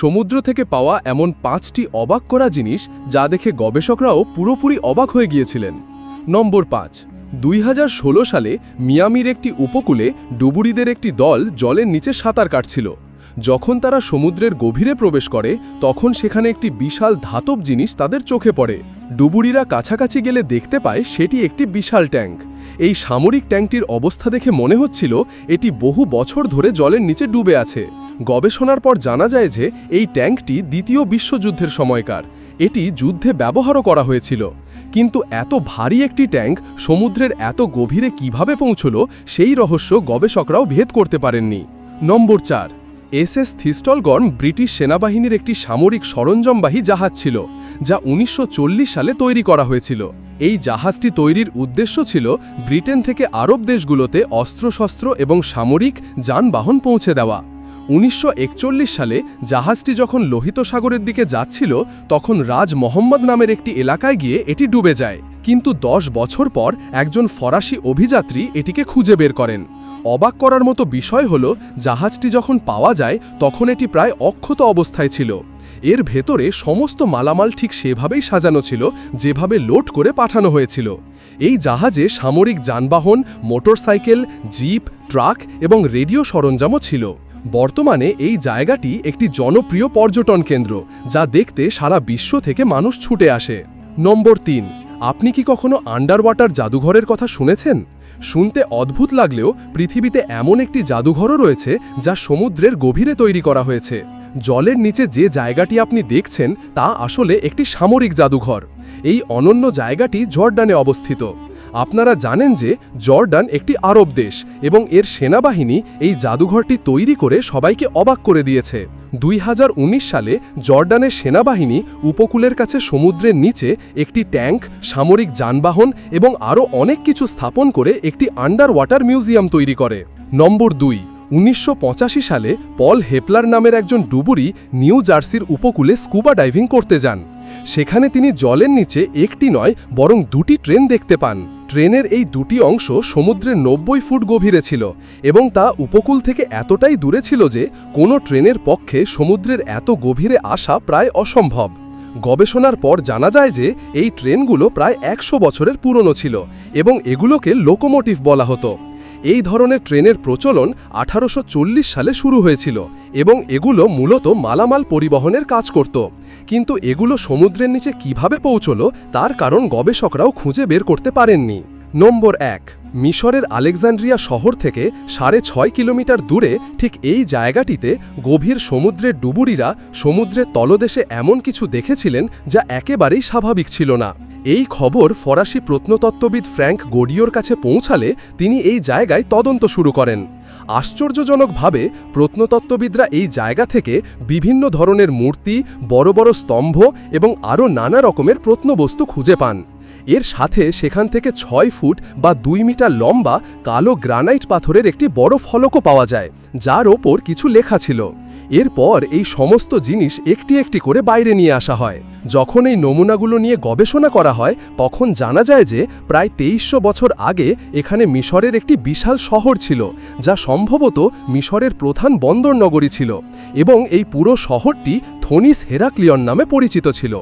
সমুদ্র থেকে পাওয়া এমন পাঁচটি অবাক করা জিনিস যা দেখে গবেষকরাও পুরোপুরি অবাক হয়ে গিয়েছিলেন। নম্বর পাঁচ, দুই সালে মিয়ামির একটি উপকূলে ডুবুরিদের একটি দল জলের নিচে সাঁতার কাটছিল। যখন তারা সমুদ্রের গভীরে প্রবেশ করে, তখন সেখানে একটি বিশাল ধাতব জিনিস তাদের চোখে পড়ে। ডুবুরিরা কাছাকাছি গেলে দেখতে পায় সেটি একটি বিশাল ট্যাঙ্ক। এই সামরিক ট্যাঙ্কটির অবস্থা দেখে মনে হচ্ছিল এটি বহু বছর ধরে জলের নিচে ডুবে আছে। গবেষণার পর জানা যায় যে এই ট্যাঙ্কটি দ্বিতীয় বিশ্বযুদ্ধের সময়কার। এটি যুদ্ধে ব্যবহারও করা হয়েছিল। কিন্তু এত ভারী একটি ট্যাঙ্ক সমুদ্রের এত গভীরে কীভাবে পৌঁছল সেই রহস্য গবেষকরাও ভেদ করতে পারেননি। নম্বর চার, এস এস থিস্টলগন ব্রিটিশ সেনাবাহিনীর একটি সামরিক সরঞ্জামবাহী জাহাজ ছিল, যা উনিশশো চল্লিশ সালে তৈরি করা হয়েছিল। এই জাহাজটি তৈরির উদ্দেশ্য ছিল ব্রিটেন থেকে আরব দেশগুলোতে অস্ত্রশস্ত্র এবং সামরিক যানবাহন পৌঁছে দেওয়া। উনিশশো একচল্লিশ সালে জাহাজটি যখন লোহিত সাগরের দিকে যাচ্ছিল, তখন রাজ মোহাম্মদ নামের একটি এলাকায় গিয়ে এটি ডুবে যায়। কিন্তু দশ বছর পর একজন ফরাসি অভিযাত্রী এটিকে খুঁজে বের করেন। অবাক করার মতো বিষয় হল, জাহাজটি যখন পাওয়া যায়, তখন এটি প্রায় অক্ষত অবস্থায় ছিল। এর ভেতরে সমস্ত মালামাল ঠিক সেভাবেই সাজানো ছিল, যেভাবে লোড করে পাঠানো হয়েছিল। এই জাহাজে সামরিক যানবাহন, মোটরসাইকেল, জিপ, ট্রাক এবং রেডিও সরঞ্জামও ছিল। বর্তমানে এই জায়গাটি একটি জনপ্রিয় পর্যটন কেন্দ্র, যা দেখতে সারা বিশ্ব থেকে মানুষ ছুটে আসে। নম্বর তিন, আপনি কি কখনো আন্ডার ওয়াটার জাদুঘরের কথা শুনেছেন? শুনতে অদ্ভুত লাগলেও পৃথিবীতে এমন একটি জাদুঘরও রয়েছে, যা সমুদ্রের গভীরে তৈরি করা হয়েছে। জলের নিচে যে জায়গাটি আপনি দেখছেন তা আসলে একটি সামরিক জাদুঘর। এই অনন্য জায়গাটি জর্ডানে অবস্থিত। আপনারা জানেন যে জর্ডান একটি আরব দেশ এবং এর সেনাবাহিনী এই জাদুঘরটি তৈরি করে সবাইকে অবাক করে দিয়েছে। দুই হাজার উনিশ সালে জর্ডানের সেনাবাহিনী উপকূলের কাছে সমুদ্রের নিচে একটি ট্যাঙ্ক, সামরিক যানবাহন এবং আরও অনেক কিছু স্থাপন করে একটি আন্ডার ওয়াটার মিউজিয়াম তৈরি করে। নম্বর দুই উনিশশো পঁচাশি সালে পল হেপলার নামের একজন ডুবুরি নিউ জার্সির উপকূলে স্কুবা ডাইভিং করতে যান। সেখানে তিনি জলের নিচে একটি নয়, বরং দুটি ট্রেন দেখতে পান। ট্রেনের এই দুটি অংশ সমুদ্রের নব্বই ফুট গভীরে ছিল এবং তা উপকূল থেকে এতটাই দূরে ছিল যে কোনো ট্রেনের পক্ষে সমুদ্রের এত গভীরে আসা প্রায় অসম্ভব। গবেষণার পর জানা যায় যে এই ট্রেনগুলো প্রায় একশো বছরের পুরনো ছিল এবং এগুলোকে লোকোমোটিভ বলা হতো। এই ধরনের ট্রেনের প্রচলন আঠারোশো চল্লিশ সালে শুরু হয়েছিল এবং এগুলো মূলত মালামাল পরিবহনের কাজ করত। কিন্তু এগুলো সমুদ্রের নিচে কীভাবে পৌঁছল তার কারণ গবেষকরাও খুঁজে বের করতে পারেননি। নম্বর এক, মিশরের আলেকজান্ড্রিয়া শহর থেকে সাড়ে ছয় কিলোমিটার দূরে ঠিক এই জায়গাটিতে গভীর সমুদ্রের ডুবুরিরা সমুদ্রের তলদেশে এমন কিছু দেখেছিলেন যা একেবারেই স্বাভাবিক ছিল না। এই খবর ফরাসি প্রত্নতত্ত্ববিদ ফ্র্যাঙ্ক গোডিওর কাছে পৌঁছালে তিনি এই জায়গায় তদন্ত শুরু করেন। আশ্চর্যজনকভাবে প্রত্নতত্ত্ববিদরা এই জায়গা থেকে বিভিন্ন ধরনের মূর্তি, বড় বড় স্তম্ভ এবং আরও নানা রকমের প্রত্নবস্তু খুঁজে পান। এর সাথে সেখান থেকে ছয় ফুট বা দুই মিটার লম্বা কালো গ্রানাইট পাথরের একটি বড় ফলকও পাওয়া যায়, যার ওপর কিছু লেখা ছিল। এরপর এই সমস্ত জিনিস একটি একটি করে বাইরে নিয়ে আসা হয়। যখন এই নমুনাগুলো নিয়ে গবেষণা করা হয়, তখন জানা যায় যে প্রায় তেইশশো বছর আগে এখানে মিশরের একটি বিশাল শহর ছিল, যা সম্ভবত মিশরের প্রধান বন্দর নগরী ছিল এবং এই পুরো শহরটি থনিস হেরাক্লিয়ন নামে পরিচিত ছিল।